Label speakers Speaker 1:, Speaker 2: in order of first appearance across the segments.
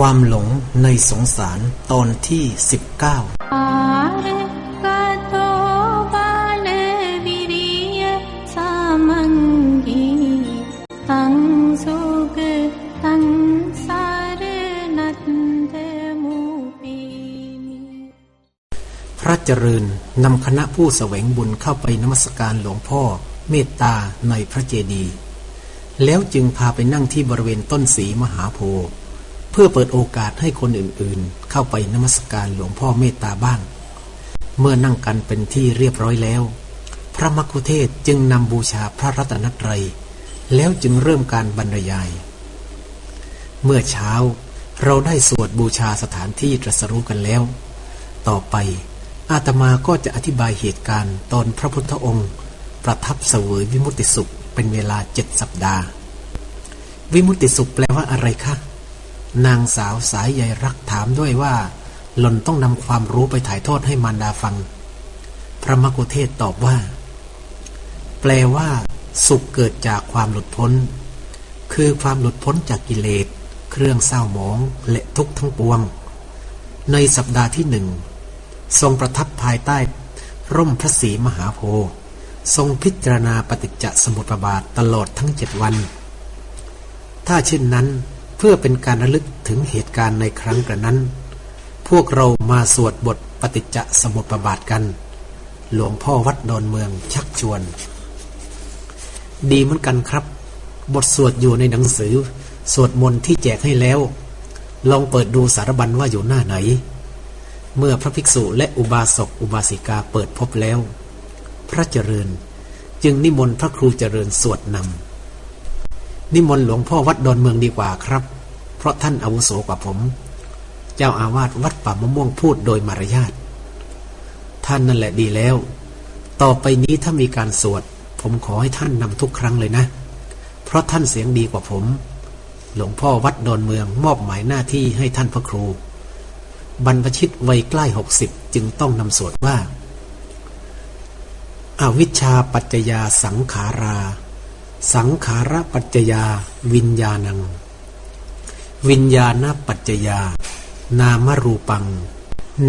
Speaker 1: ความหลงในสงสารตอนที่สิบเก้าพระเจริญนำคณะผู้แสวงบุญเข้าไปนมัสการหลวงพ่อเมตตาในพระเจดีย์แล้วจึงพาไปนั่งที่บริเวณต้นสีมหาโพธิ์ เพื่อเปิดโอกาสให้คนอื่นๆ เข้าไปนมัสการหลวงพ่อเมตตาบ้าง เมื่อนั่งกันเป็นที่เรียบร้อยแล้ว พระมัคคุเทศจึงนำบูชาพระรัตนตรัย แล้วจึงเริ่มการบรรยาย เมื่อเช้าเราได้สวดบูชาสถานที่ตรัสรู้กันแล้ว ต่อไปอาตมาก็จะอธิบายเหตุการณ์ตอนพระพุทธองค์ ประทับเสวยวิมุตติสุขเป็นเวลาเจ็ดสัปดาห์ วิมุตติสุขแปลว่าอะไรคะ นางสาวสายใยรักถามด้วยว่า หล่อนต้องนำความรู้ไปถ่ายทอดให้มารดาฟัง พระมกุเทศตอบว่า แปลว่า สุขเกิดจากความหลุดพ้น คือความหลุดพ้นจากกิเลส เครื่องเศร้าหมองและทุกข์ทั้งปวง ในสัปดาห์ที่หนึ่ง ทรงประทับภายใต้ ร่มพระศรีมหาโพธิ์ทรงพิจารณาปฏิจจสมุปบาทตลอดทั้งเจ็ดวัน ถ้าเช่นนั้น พื่อเป็นการระลึกถึงเหตุการณ์ในครั้งกระนั้น พวกเรามาสวดบทปฏิจจสมุปบาทกัน หลวงพ่อวัดดอนเมืองชักชวน ดีเหมือนกันครับ บทสวดอยู่ในหนังสือ สวดมนต์ที่แจกให้แล้ว ลองเปิดดูสารบัญว่าอยู่หน้าไหน เมื่อพระภิกษุและอุบาสกอุบาสิกาเปิดพบแล้ว พระเจริญจึงนิมนต์พระครูเจริญสวดนำ นิมนต์หลวงพ่อวัดดอนเมืองดีกว่าครับ เพราะท่านอาวุโสกว่าผม เจ้าอาวาสวัดป่ามะม่วงพูดโดยมารยาท ท่านนั่นแหละดีแล้ว ต่อไปนี้ถ้ามีการสวด ผมขอให้ท่านนำทุกครั้งเลยนะ เพราะท่านเสียงดีกว่าผม หลวงพ่อวัดดอนเมืองมอบหมายหน้าที่ให้ท่านพระครู บรรพชิตวัยใกล้หกสิบจึงต้องนำสวดว่าอาวิชชาปัจจยาสังขารา สังขาระปัจจยา วิญญาณัง วิญญาณปัจจยา นามรูปัง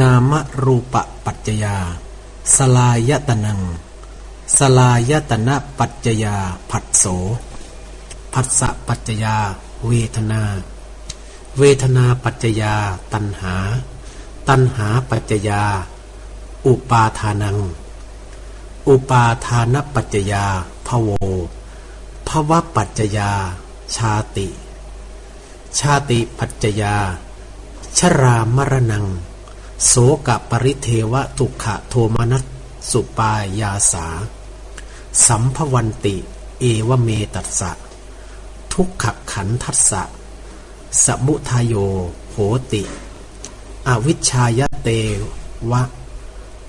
Speaker 1: นามรูปปัจจยา สลายตนัง สลายตนะปัจจยา ผัสโสผัสสะปัจจยา เวทนา เวทนาปัจจยา ตัณหา ตัณหาปัจจยา อุปาทานัง อุปาทานปัจจยา ภโว วะปัจจยา ชาติ ชาติปัจจยา ชรามรณัง โสกปริเทวทุกขโทมนัสสุปายาสา สัมภวันติ เอวเมตัสสะ ทุกขขันทัสสะ สมุทายโยโหติ อวิชชายเตวะ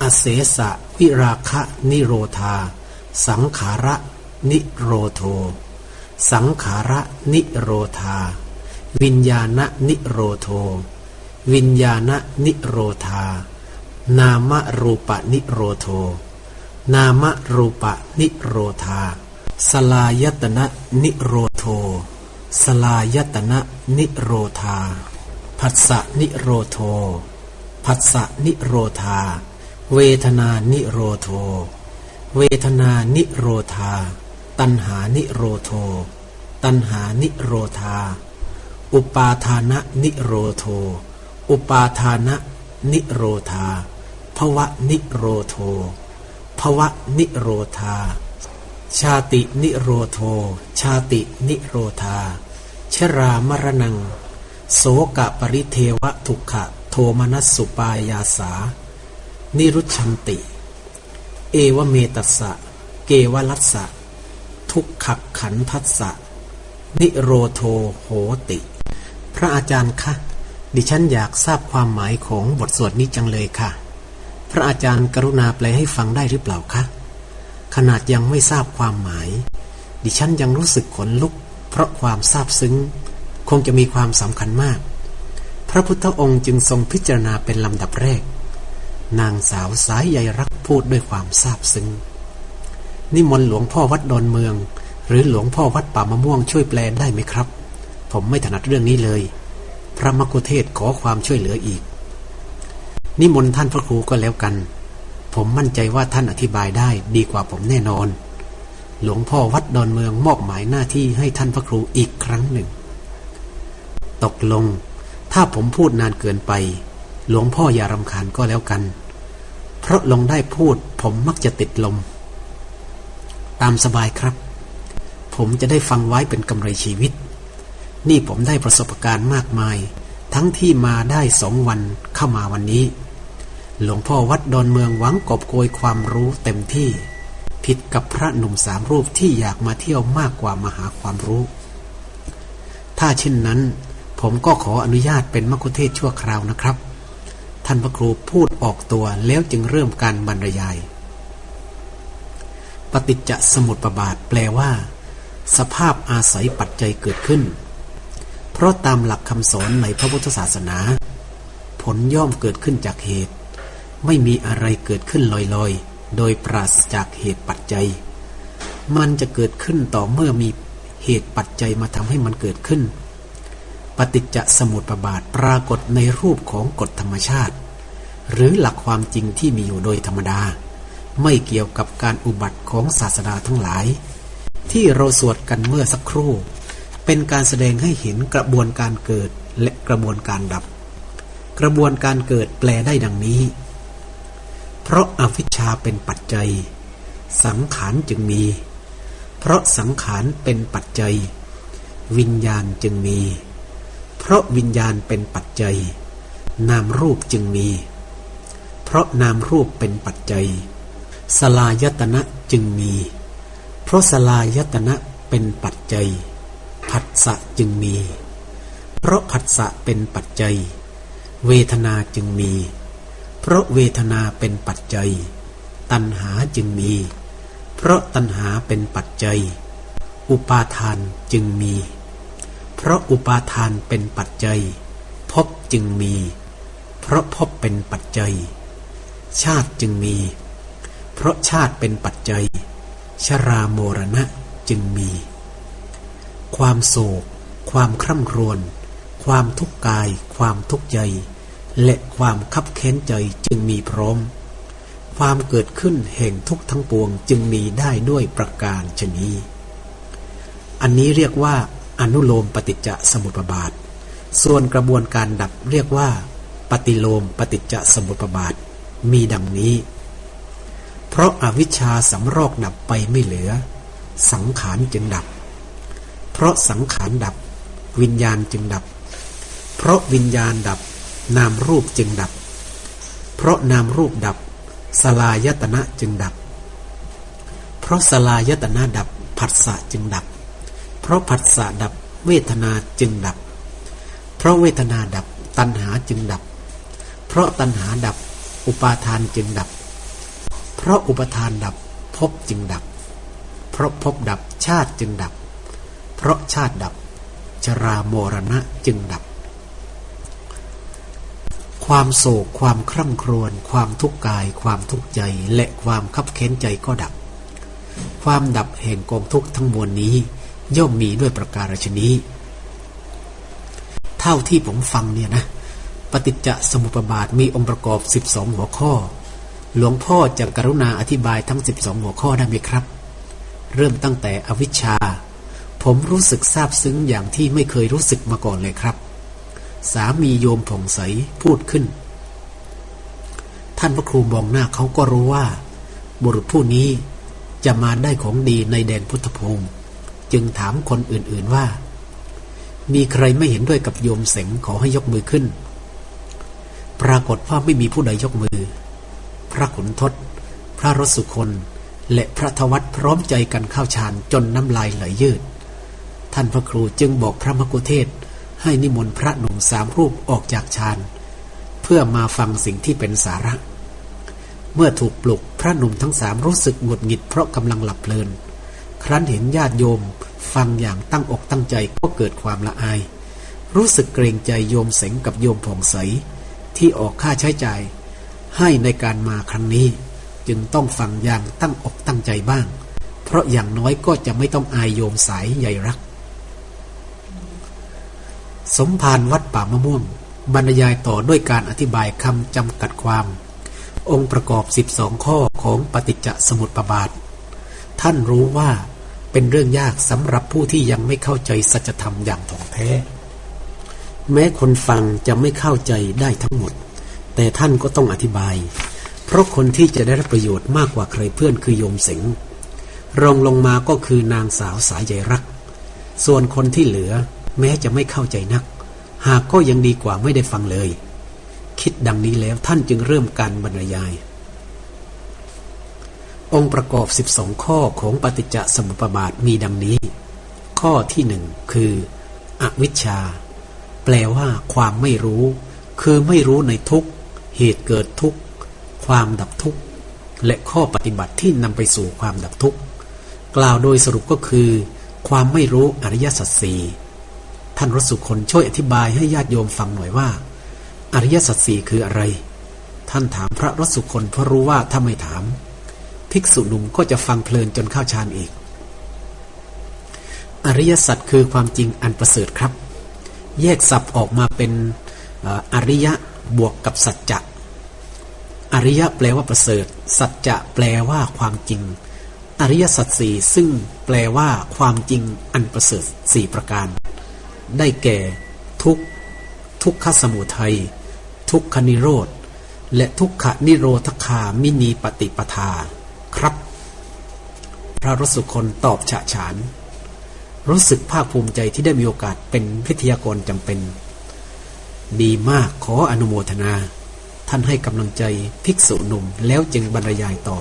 Speaker 1: อเสสะวิราคะนิโรธา สังขาระ นิโรโท สังขาระนิโรธา วิญญาณนิโรโท วิญญาณนิโรธา นามรูปนิโรโท นามรูปนิโรธา สลายตนะนิโรโท สลายตนะนิโรธา ผัสสะนิโรโท ผัสสะนิโรธา เวทนานิโรโทเวทนานิโรธา ตัณหานิโรโท ตัณหานิโรธา อุปาทานะนิโรโท อุปาทานะนิโรธาภวะนิโรโทภวะนิโรธา ชาตินิโรโท ชาตินิโรธา ชรามรณัง โสกปริเทวะทุกขะโทมนัสสุปายาสา นิรุชันติ เอวเมตัสสะ เกวลัสสะ ทุกขขันทัสสะนิโรโทโหติ พระอาจารย์คะ ดิฉันอยากทราบความหมายของบทสวดนี้จังเลยค่ะ พระอาจารย์กรุณาแปลให้ฟังได้หรือเปล่าคะ ขนาดยังไม่ทราบความหมาย ดิฉันยังรู้สึกขนลุก เพราะความซาบซึ้ง คงจะมีความสำคัญมาก พระพุทธองค์จึงทรงพิจารณาเป็นลำดับแรก นางสาวสายใยรักพูดด้วยความซาบซึ้ง นิมนต์หลวงพ่อวัดดอนเมือง หรือหลวงพ่อวัดป่ามะม่วงช่วยแปลได้ไหมครับ ผมไม่ถนัดเรื่องนี้เลย พระมกุเทศขอความช่วยเหลืออีก นิมนต์ท่านพระครูก็แล้วกัน ผมมั่นใจว่าท่านอธิบายได้ดีกว่าผมแน่นอน หลวงพ่อวัดดอนเมืองมอบหมายหน้าที่ให้ท่านพระครูอีกครั้งหนึ่ง ตกลง ถ้าผมพูดนานเกินไป หลวงพ่ออย่ารำคาญก็แล้วกัน เพราะลงได้พูดผมมักจะติดลม ตามสบายครับ ผมจะได้ฟังไว้เป็นกำไรชีวิต นี่ผมได้ประสบการณ์มากมาย ทั้งที่มาได้สองวันเข้ามาวันนี้ หลวงพ่อวัดดอนเมืองหวังกอบโกยความรู้เต็มที่ ผิดกับพระหนุ่มสามรูปที่อยากมาเที่ยวมากกว่ามาหาความรู้ ถ้าเช่นนั้น ผมก็ขออนุญาตเป็นมัคคุเทศชั่วคราวนะครับ ท่านพระครูพูดออกตัวแล้วจึงเริ่มการบรรยาย ปฏิจจสมุปบาทแปลว่า สภาพอาศัยปัจจัยเกิดขึ้น เพราะตามหลักคำสอนในพระพุทธศาสนา ผลย่อมเกิดขึ้นจากเหตุ ไม่มีอะไรเกิดขึ้นลอยๆ โดยปราศจากเหตุปัจจัย มันจะเกิดขึ้นต่อเมื่อมีเหตุปัจจัยมาทำให้มันเกิดขึ้น ปฏิจจสมุปบาทปรากฏในรูปของกฎธรรมชาติ หรือหลักความจริงที่มีอยู่โดยธรรมดา ไม่เกี่ยวกับการอุบัติของศาสดาทั้งหลาย ที่เราสวดกันเมื่อสักครู่ เป็นการแสดงให้เห็นกระบวนการเกิดและกระบวนการดับ กระบวนการเกิดแปลได้ดังนี้ เพราะอาวิชชาเป็นปัจจัย สังขารจึงมี เพราะสังขารเป็นปัจจัย วิญญาณจึงมี เพราะวิญญาณเป็นปัจจัย นามรูปจึงมี เพราะนามรูปเป็นปัจจัย สลายตนะจึงมี เพราะสลายตนะเป็นปัจจัย ผัสสะจึงมี เพราะผัสสะเป็นปัจจัย เวทนาจึงมี เพราะเวทนาเป็นปัจจัย ตัณหาจึงมี เพราะตัณหาเป็นปัจจัย อุปาทานจึงมี เพราะอุปาทานเป็นปัจจัยภพจึงมี เพราะภพเป็นปัจจัย ชาติจึงมี เพราะชาติเป็นปัจจัย ชราโมรณะจึงมี ความโศก ความคร่ำครวญ ความทุกข์กาย ความทุกข์ใจ และความคับแค้นใจจึงมีพร้อม ความเกิดขึ้นแห่งทุกทั้งปวงจึงมีได้ด้วยประการชนีอันนี้เรียกว่าอนุโลมปฏิจจสมุปบาท ส่วนกระบวนการดับเรียกว่า ปฏิโลมปฏิจจสมุปบาท มีดังนี้ เพราะอาวิชชาสำรอกดับไปไม่เหลือ สังขารจึงดับ เพราะสังขารดับ วิญญาณจึงดับ เพราะวิญญาณดับ นามรูปจึงดับ เพราะนามรูปดับ สลายตนะจึงดับ เพราะสลายตนะดับผัสสะจึงดับ เพราะผัสสะดับเวทนาจึงดับ เพราะเวทนาดับตัณหาจึงดับ เพราะตัณหาดับ อุปาทานจึงดับ เพราะอุปทานดับภพจึงดับ เพราะภพดับชาติจึงดับ เพราะชาติดับ ชราโมรณะจึงดับ ความโศกความคร่ำครวญความทุกข์กาย ความทุกข์ใจและความคับเค้นใจก็ดับ ความดับแห่งกองทุกข์ทั้งมวลนี้ ย่อมมีด้วยประการฉนี้เท่าที่ผมฟังเนี่ยนะปฏิจจสมุปบาทมีองค์ประกอบ 12 หัวข้อ หลวงพ่อจะกรุณาอธิบายทั้ง 12 หัวข้อได้ไหมครับ เริ่มตั้งแต่อวิชชา ผมรู้สึกซาบซึ้งอย่างที่ไม่เคยรู้สึกมาก่อนเลยครับ สามีโยมผ่องใสพูดขึ้น ท่านพระครูมองหน้าเขาก็รู้ว่า บุรุษผู้นี้จะมาได้ของดีในแดนพุทธภูมิ จึงถามคนอื่นๆว่า มีใครไม่เห็นด้วยกับโยมเสงขอให้ยกมือขึ้น ปรากฏว่าไม่มีผู้ใดยกมือ พระขุนทศ พระรสุคนและพระทวัตพร้อมใจกันเข้าฌานจนน้ำลายไหลยืด ท่านพระครูจึงบอกพระมกุเทศให้นิมนต์พระหนุ่มสามรูปออกจากฌานเพื่อมาฟังสิ่งที่เป็นสาระ เมื่อถูกปลุกพระหนุ่มทั้งสามรู้สึกหงุดหงิดเพราะกำลังหลับเพลิน ครั้นเห็นญาติโยม ฟังอย่างตั้งอกตั้งใจก็เกิดความละอาย รู้สึกเกรงใจโยมเสงกับโยมผ่องใสที่ออกค่าใช้จ่าย ให้ในการมาครั้งนี้ จึงต้องฟังอย่างตั้งอกตั้งใจบ้าง เพราะอย่างน้อยก็จะไม่ต้องอายโยมสายใหญ่รัก สมภารวัดป่ามะม่วง บรรยายต่อด้วยการอธิบายคำจำกัดความ องค์ประกอบ 12 ข้อของปฏิจจสมุปบาท ท่านรู้ว่าเป็นเรื่องยากสำหรับผู้ที่ยังไม่เข้าใจสัจธรรมอย่างถ่องแท้ แม้คนฟังจะไม่เข้าใจได้ทั้งหมด แต่ท่านก็ต้องอธิบาย เพราะคนที่จะได้รับประโยชน์มากกว่าใครเพื่อนคือโยมสิงห์รองลงมาก็คือนางสาวสายใยรัก ส่วนคนที่เหลือ แม้จะไม่เข้าใจนัก หากก็ยังดีกว่าไม่ได้ฟังเลย คิดดังนี้แล้วท่านจึงเริ่มการบรรยาย องค์ประกอบ 12 ข้อของปฏิจจสมุปบาทมีดังนี้ ข้อที่หนึ่งคือ อวิชชา แปลว่าความไม่รู้ คือไม่รู้ในทุกข์ เหตุเกิดทุกข์ ความดับทุกข์ และข้อปฏิบัติที่นำไปสู่ความดับทุกข์ กล่าวโดยสรุปก็คือ ความไม่รู้อริยสัจสี่ท่านรสุคนช่วยอธิบายให้ญาติโยมฟังหน่อยว่า อริยสัจสี่คืออะไร ท่านถามพระรสุคนเพราะรู้ว่าถ้าไม่ถาม ภิกษุหนุ่มก็จะฟังเพลินจนเข้าฌานอีก อริยสัจคือความจริงอันประเสริฐครับ แยกศัพท์ออกมาเป็นอริยะ บวกกับสัจจะ อริยะแปลว่าประเสริฐ สัจจะแปลว่าความจริง อริยสัจสี่ซึ่งแปลว่าความจริงอันประเสริฐสี่ประการ ได้แก่ ทุกทุกขสมุทัย ทุกขนิโรธ และทุกขนิโรธคามินีปฏิปทา ครับ พระรสุคนตอบฉะฉาน รู้สึกภาคภูมิใจที่ได้มีโอกาสเป็นวิทยากรจำเป็น ดีมากขออนุโมทนา ท่านให้กำลังใจภิกษุหนุ่มแล้วจึงบรรยายต่อ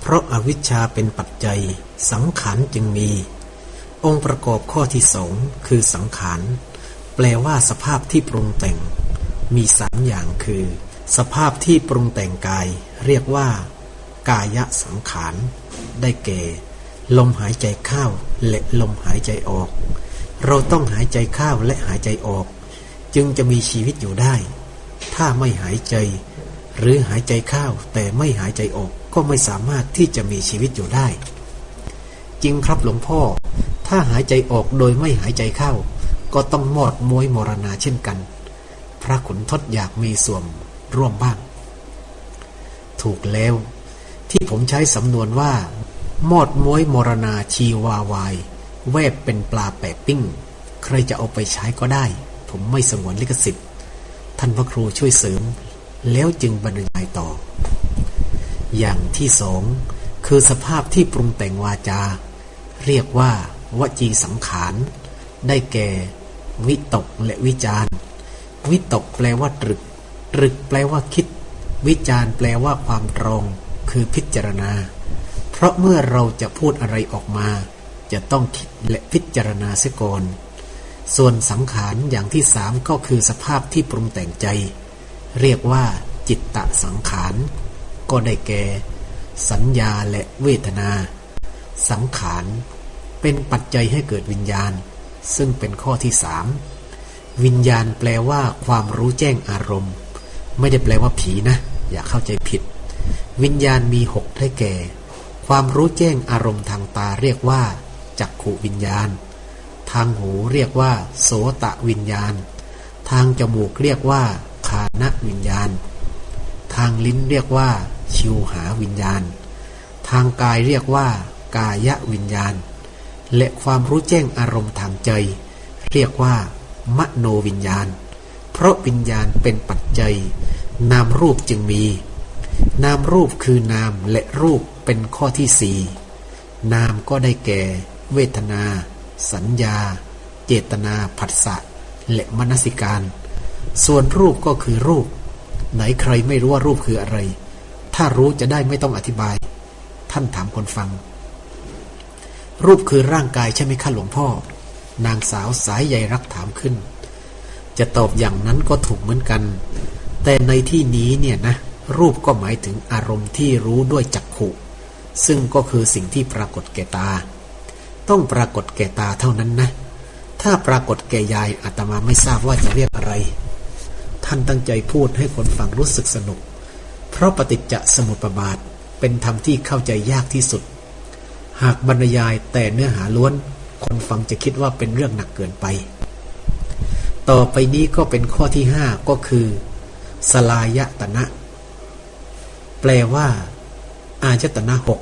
Speaker 1: เพราะอาวิชชาเป็นปัจจัย สังขารจึงมี องค์ประกอบข้อที่สองคือสังขาร แปลว่าสภาพที่ปรุงแต่ง มีสามอย่างคือ สภาพที่ปรุงแต่งกาย เรียกว่า กายสังขาร ได้แก่ ลมหายใจเข้าและลมหายใจออก เราต้องหายใจเข้าและหายใจออก จึงจะมีชีวิตอยู่ได้ ถ้าไม่หายใจ หรือหายใจเข้าแต่ไม่หายใจออกก็ไม่สามารถที่จะมีชีวิตอยู่ได้ จริงครับหลวงพ่อ ถ้าหายใจออกโดยไม่หายใจเข้า ก็ต้องมอดมวยมรณาเช่นกัน พระขุนทดอยากมีส่วนร่วมบ้าง ถูกแล้ว ที่ผมใช้สำนวนว่า มอดมวยมรณาชีวาวาย แวบเป็นปลาแปะปิ้ง ใครจะเอาไปใช้ก็ได้ ผมไม่สงวนลิขสิทธิ์ ท่านพระครูช่วยเสริม แล้วจึงบรรยายต่อ อย่างที่สองคือสภาพที่ปรุงแต่งวาจา เรียกว่าวจีสังขาร ได้แก่ วิตกและวิจารวิตกแปลว่าตรึก ตรึกแปลว่าคิด วิจารแปลว่าความตรง คือพิจารณา เพราะเมื่อเราจะพูดอะไรออกมา จะต้องคิดและพิจารณาเสียก่อน ส่วนสังขารอย่างที่สามก็คือสภาพที่ปรุงแต่งใจ เรียกว่าจิตตสังขาร ก็ได้แก่ สัญญาและเวทนา สังขารเป็นปัจจัยให้เกิดวิญญาณ ซึ่งเป็นข้อที่สามวิญญาณแปลว่าความรู้แจ้งอารมณ์ ไม่ได้แปลว่าผีนะ อย่าเข้าใจผิด วิญญาณมีหกได้แก่ ความรู้แจ้งอารมณ์ทางตาเรียกว่าจักขุวิญญาณ ทางหูเรียกว่า โสตะวิญญาณ ทางจมูกเรียกว่าคานวิญญาณ ทางลิ้นเรียกว่า ชิวหาวิญญาณ ทางกายเรียกว่า กายวิญญาณ และความรู้แจ้งอารมณ์ทางใจ เรียกว่า มโนวิญญาณ เพราะวิญญาณเป็นปัจจัย นามรูปจึงมี นามรูปคือนามและรูปเป็นข้อที่สี่นามก็ได้แก่ เวทนา สัญญา เจตนาผัสสะและมนสิการ ส่วนรูปก็คือรูป ไหนใครไม่รู้ว่ารูปคืออะไร ถ้ารู้จะได้ไม่ต้องอธิบาย ท่านถามคนฟัง รูปคือร่างกายใช่ไหมคะหลวงพ่อ นางสาวสายใยรักถามขึ้น จะตอบอย่างนั้นก็ถูกเหมือนกัน แต่ในที่นี้เนี่ยนะ รูปก็หมายถึงอารมณ์ที่รู้ด้วยจักขุ ซึ่งก็คือสิ่งที่ปรากฏแก่ตา ต้องปรากฏแก่ตาเท่านั้นนะ ถ้าปรากฏแก่ยายอาตมาไม่ทราบว่าจะเรียกอะไร ท่านตั้งใจพูดให้คนฟังรู้สึกสนุก เพราะปฏิจจสมุปบาทเป็นธรรมที่เข้าใจยากที่สุด หากบรรยายแต่เนื้อหาล้วน คนฟังจะคิดว่าเป็นเรื่องหนักเกินไป ต่อไปนี้ก็เป็นข้อที่ห้าก็คือ สลายตนะ แปลว่า อายตนะหก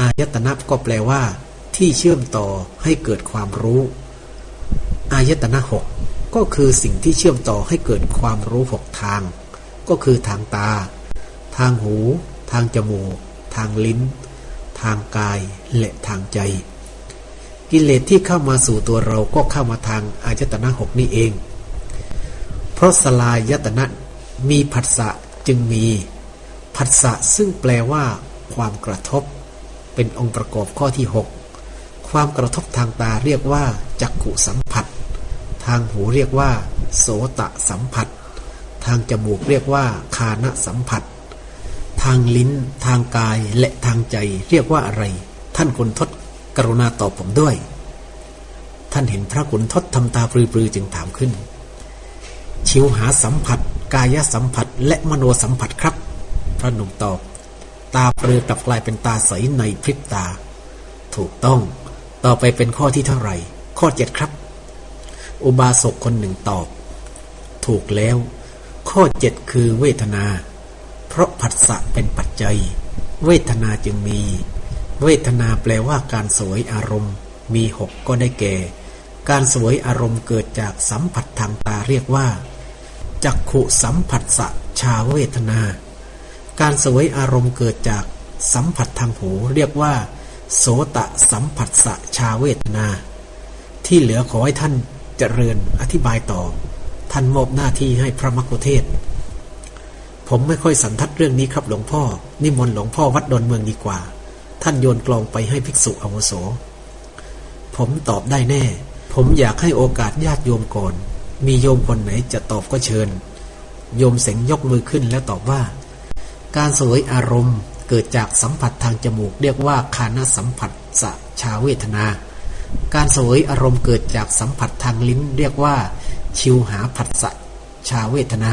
Speaker 1: อายตนะก็แปลว่า ที่เชื่อมต่อให้เกิดความรู้ อายตนะหกก็คือสิ่งที่เชื่อมต่อให้เกิดความรู้หกทาง ก็คือทางตา ทางหู ทางจมูก ทางลิ้น ทางกาย และทางใจ กิเลสที่เข้ามาสู่ตัวเราก็เข้ามาทางอายตนะหกนี่เอง เพราะสลายตนะมีผัสสะจึงมีผัสสะซึ่งแปลว่า ความกระทบ เป็นองค์ประกอบข้อที่หก ความกระทบทางตาเรียกว่า จักขุสัมผัส ทางหูเรียกว่า โสตะสัมผัส ทางจมูกเรียกว่า คานะสัมผัส ทางลิ้น ทางกายและทางใจเรียกว่าอะไร ท่านคุณทศกรุณาตอบผมด้วย ท่านเห็นพระขุนทศทำตาปรือๆจึงถามขึ้น ชิวหาสัมผัส กายสัมผัส และมโนสัมผัสครับ พระหนุ่มตอบ ตาปรือกลับกลายเป็นตาใสในพริบตา ถูกต้อง ต่อไปเป็นข้อที่เท่าไหร่ ข้อเจ็ดครับ อุบาสกคนหนึ่งตอบ ถูกแล้ว ข้อเจ็ดคือเวทนา เพราะผัสสะเป็นปัจจัย เวทนาจึงมี เวทนาแปลว่าการสวยอารมณ์ มีหกก็ได้แก่ การสวยอารมณ์เกิดจากสัมผัสทางตาเรียกว่าจักขุสัมผัสสะชาเวทนา การสวยอารมณ์เกิดจากสัมผัสทางหูเรียกว่า โสตะสัมผัสสะชาเวทนา ที่เหลือขอให้ท่านเจริญอธิบายต่อ ท่านมอบหน้าที่ให้พระมกุเทศ ผมไม่ค่อยสันทัดเรื่องนี้ครับหลวงพ่อ นิมนต์หลวงพ่อวัดดอนเมืองดีกว่า ท่านโยนกลองไปให้ภิกษุอาวุโส ผมตอบได้แน่ ผมอยากให้โอกาสญาติโยมก่อน มีโยมคนไหนจะตอบก็เชิญ โยมเสงยกมือขึ้นแล้วตอบว่า การสวยอารมณ์ เกิดจากสัมผัสทางจมูก เรียกว่าคานสัมผัสสชาเวทนา การสวยอารมณ์เกิดจากสัมผัสทางลิ้น เรียกว่า ชิวหาผัสสะชาเวทนา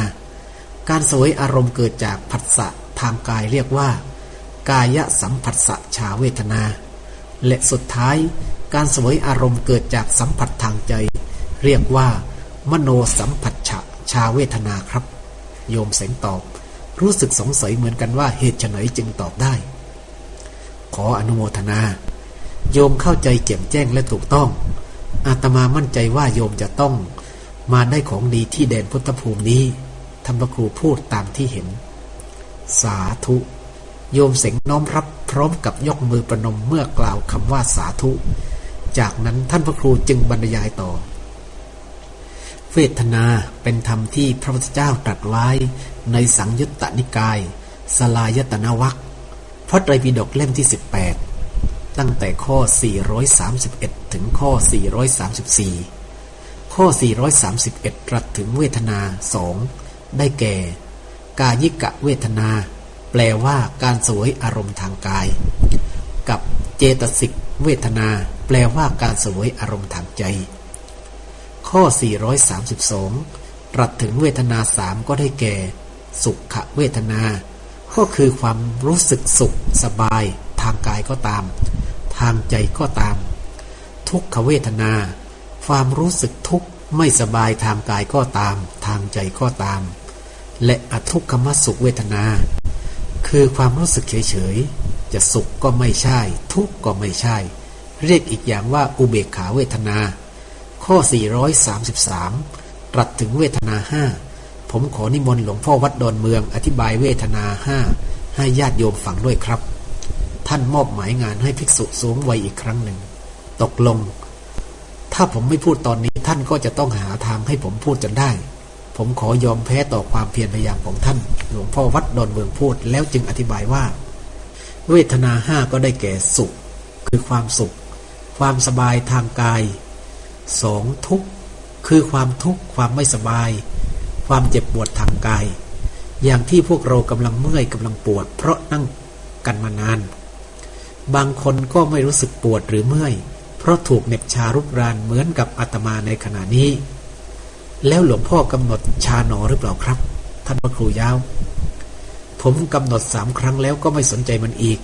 Speaker 1: การสวยอารมณ์เกิดจากผัสสะทางกายเรียกว่า กายสัมผัสสะชาเวทนา และสุดท้าย การสวยอารมณ์เกิดจากสัมผัสทางใจ เรียกว่า มโนสัมผัสชาเวทนาครับ โยมเสงตอบ รู้สึกสงสัยเหมือนกันว่าเหตุไฉนจึงตอบได้ ขออนุโมทนา โยมเข้าใจแจ่มแจ้งและถูกต้อง อาตมามั่นใจว่าโยมจะต้องมาได้ของดีที่แดนพุทธภูมินี้ท่านพระครูพูดตามที่เห็น สาธุ โยมเสงน้อมรับพร้อมกับยกมือประนมเมื่อกล่าวคำว่าสาธุ จากนั้นท่านพระครูจึงบรรยายต่อ เวทนาเป็นธรรมที่พระพุทธเจ้าตรัสไว้ในสังยุตตนิกาย สลายตนาวัคพระไตรปิฎกเล่มที่ 18 ตั้งแต่ข้อ 431 ถึงข้อ 434 ข้อ 431 ตรัสถึงเวทนาสองได้แก่ กายิกะเวทนา แปลว่าการสวยอารมณ์ทางกาย กับเจตสิกเวทนา แปลว่าการสวยอารมณ์ทางใจ ข้อ 432 ตรัสถึงเวทนาสามก็ได้แก่ สุขเวทนา ก็คือความรู้สึกสุขสบาย ทางกายก็ตาม ทางใจก็ตาม ทุกขเวทนา ความรู้สึกทุกข์ไม่สบายทางกายก็ตาม ทางใจก็ตาม และอทุกขมสุขเวทนา คือความรู้สึกเฉยๆ จะสุขก็ไม่ใช่ ทุกข์ก็ไม่ใช่ เรียกอีกอย่างว่าอุเบกขาเวทนา ข้อ 433 ตรัสถึงเวทนาห้าผมขอนิมนต์หลวงพ่อวัดดอนเมือง อธิบายเวทนาห้าให้ญาติโยมฟังด้วยครับ ท่านมอบหมายงานให้ภิกษุสูงวัยอีกครั้งหนึ่ง ตกลง ถ้าผมไม่พูดตอนนี้ท่านก็จะต้องหาทางให้ผมพูดจนได้ ผมขอยอมแพ้ต่อความเพียรพยายามของท่าน หลวงพ่อวัดดอนเมืองพูดแล้วจึงอธิบายว่า เวทนาห้าก็ได้แก่สุข คือความสุข ความสบายทางกาย สองทุกข์คือความทุกข์ความไม่สบาย ความเจ็บปวดทางกาย อย่างที่พวกเรากำลังเมื่อยกำลังปวด เพราะนั่งกันมานาน บางคนก็ไม่รู้สึกปวดหรือเมื่อย เพราะถูกเหน็บชารุกรานเหมือนกับอาตมาในขณะนี้ แล้วหลวงพ่อกำหนดชาหนอหรือเปล่าครับ ท่านพระครูยาว ผมกำหนดสามครั้งแล้วก็ไม่สนใจมันอีก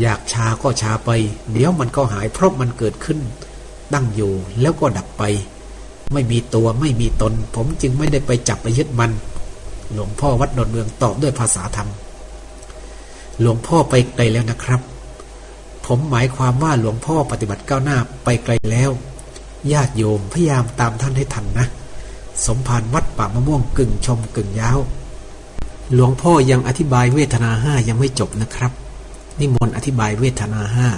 Speaker 1: อยากชาก็ชาไป เดี๋ยวมันก็หายเพราะมันเกิดขึ้น ตั้งอยู่ แล้วก็ดับไป ไม่มีตัวไม่มีตน ผมจึงไม่ได้ไปจับไปยึดมัน หลวงพ่อวัดดอนเมืองตอบด้วยภาษาธรรม หลวงพ่อไปไกลแล้วนะครับ ผมหมายความว่าหลวงพ่อปฏิบัติก้าวหน้าไปไกลแล้วญาติโยมพยายามตามท่านให้ทันนะ สมภารวัดป่ามะม่วงกึ่งชมกึ่งยาวหลวงพ่อยังอธิบายเวทนาห้ายังไม่จบนะครับ นิมนต์อธิบายเวทนาห้า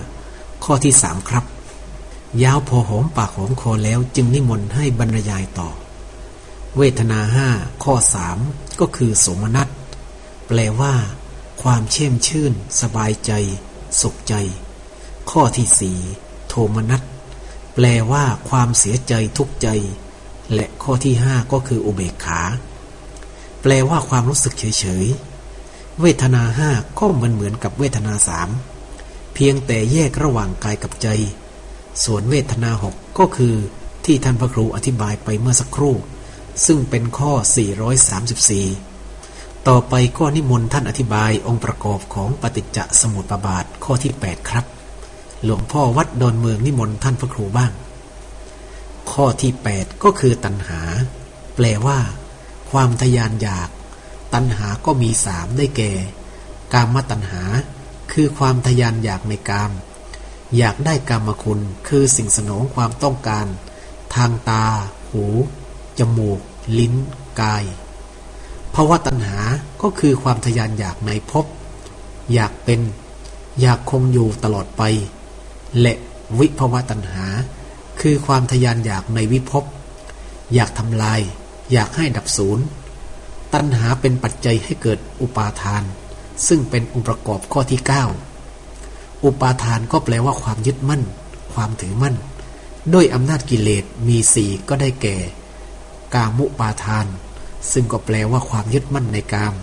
Speaker 1: ข้อที่สามครับ ยาวพอหอมปากหอมคอแล้วจึงนิมนต์ให้บรรยายต่อ เวทนาห้าข้อสามก็คือสมนัตแปลว่า ความเชื่มชื่น สบายใจ สุขใจ ข้อที่สี่โทมนัตแปลว่า ความเสียใจทุกข์ใจ และข้อที่ห้าก็คืออุเบกขา แปลว่าความรู้สึกเฉยๆเวทนาห้าก็เหมือนเหมือนกับเวทนาสามเพียงแต่แยกระหว่างกายกับใจ ส่วนเวทนาหกก็คือที่ท่านพระครูอธิบายไปเมื่อสักครู่ ซึ่งเป็นข้อ 434 ต่อไปก็นิมนต์ท่านอธิบายองค์ประกอบของปฏิจจสมุปบาทข้อที่ 8 ครับ หลวงพ่อวัดดอนเมืองนิมนต์ท่านพระครูบ้าง ข้อที่ 8 ก็คือตัณหา แปลว่า ความทยานอยาก ตัณหาก็มีสามได้แก่ กามตัณหา คือความทยานอยากในกาม อยากได้กามคุณคือสิ่งสนองความต้องการ ทางตา หู จมูก ลิ้น กายภาวะตัณหาก็คือความทยานอยากในภพอยากเป็น อยากคงอยู่ตลอดไป และวิภาวะตัณหา คือความทยานอยากในวิภพอยากทำลาย อยากให้ดับศูนย์ตัณหาเป็นปัจจัยให้เกิดอุปาทาน ซึ่งเป็นองค์ประกอบข้อที่ 9 อุปาทานก็แปลว่าความยึดมั่น ความถือมั่น ด้วยอำนาจกิเลสมีสี่ก็ได้แก่ กามุปาทาน ซึ่งก็แปลว่าความยึดมั่นในกาม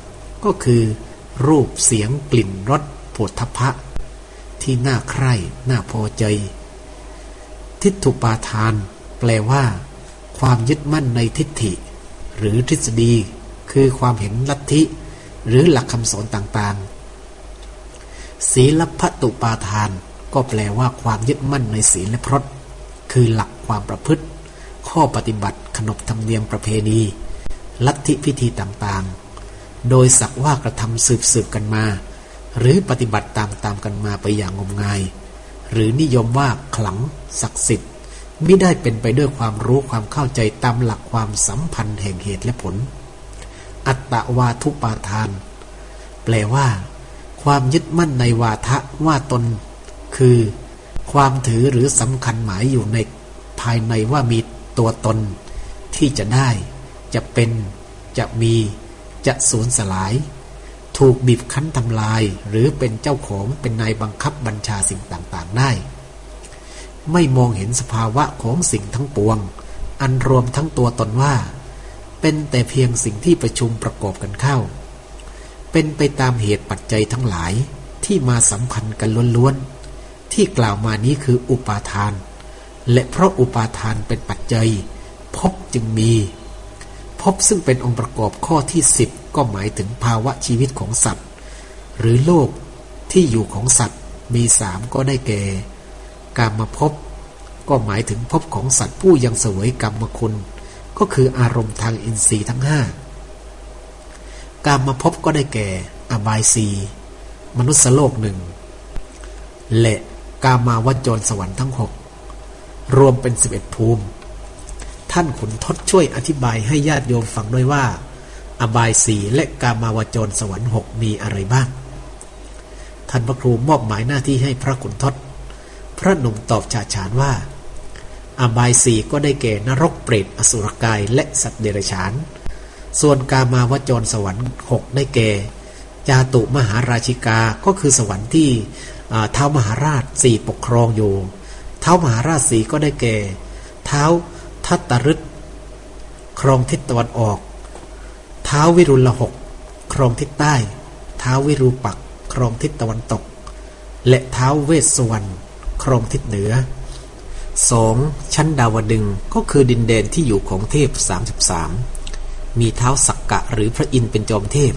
Speaker 1: ก็คือ รูปเสียงกลิ่นรสผดทพะ ที่น่าใคร่น่าพอใจ ทิฏฐุปาทาน แปลว่า ความยึดมั่นในทิฏฐิ หรือทฤษฎี คือความเห็นลัทธิ หรือหลักคำสอนต่างๆ ศีลพัตุปาทาน ก็แปลว่าความยึดมั่นในศีลและพรตคือหลักความประพฤติ ข้อปฏิบัติขนบธรรมเนียมประเพณี ลัทธิพิธีต่างๆ โดยสักว่ากระทำสืบสืบกันมา หรือปฏิบัติตามตามกันมาไปอย่างงมงาย หรือนิยมว่าขลังศักดิ์สิทธิ์ไม่ได้เป็นไปด้วยความรู้ความเข้าใจตามหลักความสัมพันธ์แห่งเหตุและผล อัตตวาทุปาทาน แปลว่า ความยึดมั่นในวาทะว่าตน คือ ความถือหรือสำคัญหมายอยู่ในภายในว่ามีตัวตน ที่จะได้ จะเป็น จะมี จะสูญสลาย ถูกบีบคั้นทำลาย หรือเป็นเจ้าของเป็นนายบังคับบัญชาสิ่งต่างๆได้ ไม่มองเห็นสภาวะของสิ่งทั้งปวง อันรวมทั้งตัวตนว่า เป็นแต่เพียงสิ่งที่ประชุมประกอบกันเข้า เป็นไปตามเหตุปัจจัยทั้งหลายที่มาสัมพันธ์กันล้วนๆ ที่กล่าวมานี้คืออุปาทาน และเพราะอุปาทานเป็นปัจจัยพบจึงมีพบซึ่งเป็นองค์ประกอบข้อที่สิบก็หมายถึงภาวะชีวิตของสัตว์ หรือโลกที่อยู่ของสัตว์มีสามก็ได้แก่กามมาพบก็หมายถึงพบของสัตว์ผู้ยังเสวยกรรมคุณ ก็คืออารมณ์ทางอินทรีย์ทั้งห้า กามมาพบก็ได้แก่ อบายสีมนุษยโลกหนึ่งและกามาวจรสวรรค์ทั้งหกรวมเป็นสิบเอ็ดภูมิ ท่านขุนทศช่วยอธิบายให้ญาติโยมฟังด้วยว่า อบายสีและกามาวจรสวรรค์หกมีอะไรบ้าง ท่านพระครูมอบหมายหน้าที่ให้พระขุนทศ พระหนุ่มตอบฉาฉานว่า อบายสีก็ได้แก่นรกเปรตอสุรกายและสัตว์เดรัจฉาน ส่วนกามาวจรสวรรค์หกได้แก่จาตุมหาราชิกาก็คือสวรรค์ที่เท้ามหาราชสี่ปกครองอยู่ เท้ามหาราชสีก็ได้แก่ เท้าทัตตรึกครองทิศตะวันออก เท้าวิรุลหกครองทิศใต้ เท้าวิรูปักครองทิศตะวันตก และเท้าเวสสวรรณครองทิศเหนือสองชั้นดาวดึงก็คือดินแดนที่อยู่ของเทพ 33 มีเท้าสักกะหรือพระอินทร์เป็นจอมเทพ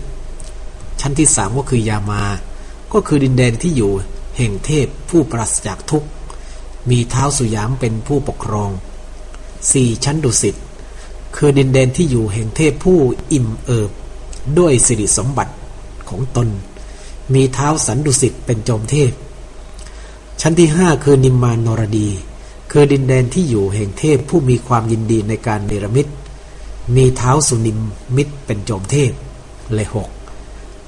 Speaker 1: ชั้นที่สามก็คือยามา ก็คือดินแดนที่อยู่ แห่งเทพผู้ปราศจากทุกข์ มีเท้าสุยามเป็นผู้ปกครองสี่ชั้นดุสิต คือดินแดนที่อยู่แห่งเทพผู้อิ่มเอิบ ด้วยสิริสมบัติของตน มีเท้าสันดุสิตเป็นจอมเทพ ชั้นที่ห้าคือนิมมานนรดี คือดินแดนที่อยู่แห่งเทพผู้มีความยินดีในการเนรมิต มีเท้าสุนิมมิตรเป็นโจมเทพ เลยหก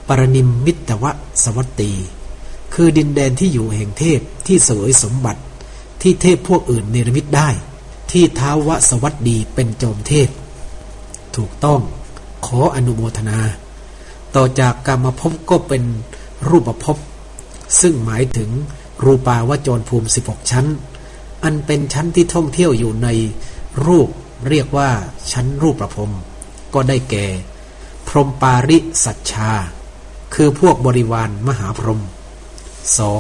Speaker 1: ปรนิมมิตรวะสวัตตี คือดินแดนที่อยู่แห่งเทพที่เสวยสมบัติ ที่เทพพวกอื่นเนรมิตได้ ที่เท้าวะสวัสดีเป็นโจมเทพ ถูกต้อง ขออนุโมทนา ต่อจากกรรมภพก็เป็นรูปภพซึ่งหมายถึงรูปาวจรภูมิ 16 ชั้น อันเป็นชั้นที่ท่องเที่ยวอยู่ในรูป เรียกว่าชั้นรูปประพรมก็ได้แก่ พรหมปาริสัชชา คือพวกบริวารมหาพรหม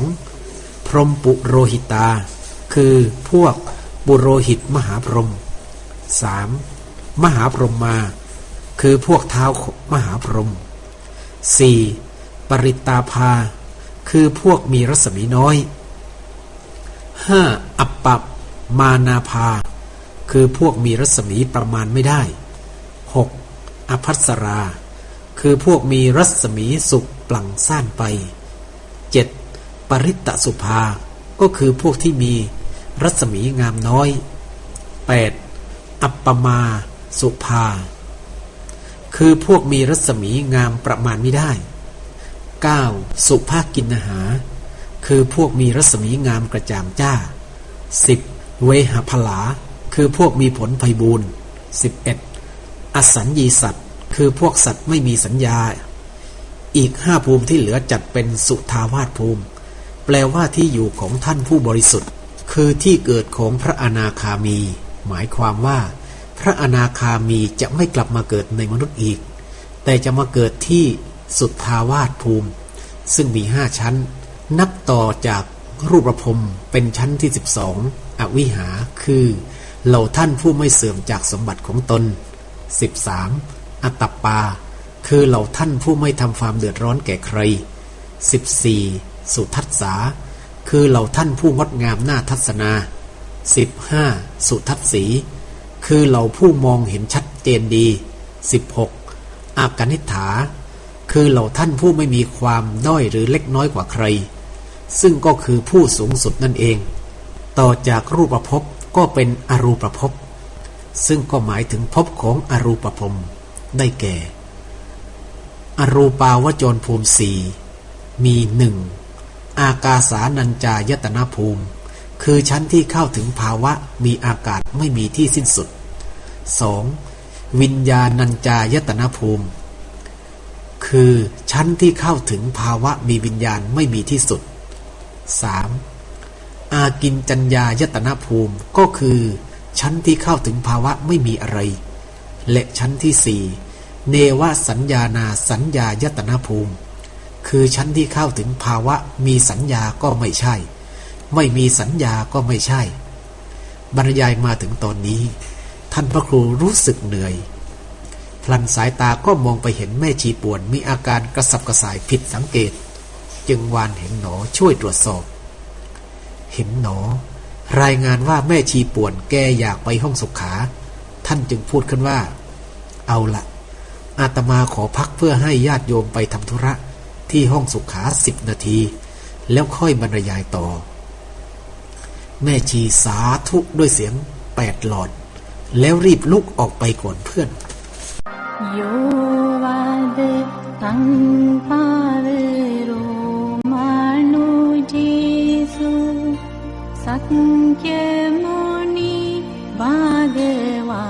Speaker 1: 2. พรหมปุโรหิตา คือพวกบุโรหิตมหาพรหม 3. มหาพรหมมา คือพวกเท้ามหาพรหม 4. ปริตตาภา คือพวกมีรัศมีน้อย 5. อัปปปมานาภา คือพวกมีรัศมีประมาณไม่ได้ 6. อภัสรา คือพวกมีรัศมีสุกปลังซ่านไป 7. ปริตตสุภา ก็คือพวกที่มีรัศมีงามน้อย 8. อัปปมาสุภา คือพวกมีรัศมีงามประมาณไม่ได้ 9. สุภากินหา คือพวกมีรัศมีงามกระจ่างจ้า 10. เวหพลา คือพวกมีผลไพบูรณ์ 11. อสัญญีสัตว์ คือพวกสัตว์ไม่มีสัญญา อีกห้าภูมิที่เหลือจัดเป็นสุทาวาสภูมิ แปลว่าที่อยู่ของท่านผู้บริสุทธิ์ คือที่เกิดของพระอนาคามี หมายความว่า พระอนาคามีจะไม่กลับมาเกิดในมนุษย์อีก แต่จะมาเกิดที่สุทาวาสภูมิ ซึ่งมีห้าชั้น นับต่อจากรูปประพรมเป็นชั้นที่สิบสองอวิหาคือ เหล่าท่านผู้ไม่เสื่อมจากสมบัติของตน 13. อัตตปา คือเหล่าท่านผู้ไม่ทำความเดือดร้อนแก่ใคร 14. สุทัศสา คือเหล่าท่านผู้งดงามหน้าทัศนา 15. สุทัศสี คือเหล่าผู้มองเห็นชัดเจนดี 16. อากนิฐา คือเหล่าท่านผู้ไม่มีความด้อยหรือเล็กน้อยกว่าใคร ซึ่งก็คือผู้สูงสุดนั่นเอง ต่อจากรูปภพ ก็เป็นอรูปภพซึ่งก็หมายถึงภพของอรูปภพได้แก่ อรูปาวจรภูมิสี่มีหนึ่งอากาสานัญจายตนะภูมิ คือชั้นที่เข้าถึงภาวะมีอากาศไม่มีที่สิ้นสุด 2. วิญญาณัญจายตนะภูมิ คือชั้นที่เข้าถึงภาวะมีวิญญาณไม่มีที่สุด 3. อากินจัญญายตนะภูมิก็คือ ชั้นที่เข้าถึงภาวะไม่มีอะไร และชั้นที่สี่เนวสัญญานาสัญญายตนะภูมิ คือชั้นที่เข้าถึงภาวะมีสัญญาก็ไม่ใช่ ไม่มีสัญญาก็ไม่ใช่ บรรยายมาถึงตอนนี้ ท่านพระครูรู้สึกเหนื่อย พลันสายตาก็มองไปเห็นแม่ชีป่วนมีอาการกระสับกระส่ายผิดสังเกต จึงวานเห็นหนอช่วยตรวจสอบ เห็นหนอ รายงานว่าแม่ชีป่วนแกอยากไปห้องสุขา ท่านจึงพูดขึ้นว่า เอาละอาตมาขอพักเพื่อให้ญาติโยมไปทำธุระที่ห้องสุขาสิบนาที แล้วค่อยบรรยายต่อ แม่ชีสาธุด้วยเสียงแปดหลอด แล้วรีบลุกออกไปก่อนเพื่อน
Speaker 2: Yo vade tampavero मि बादेवा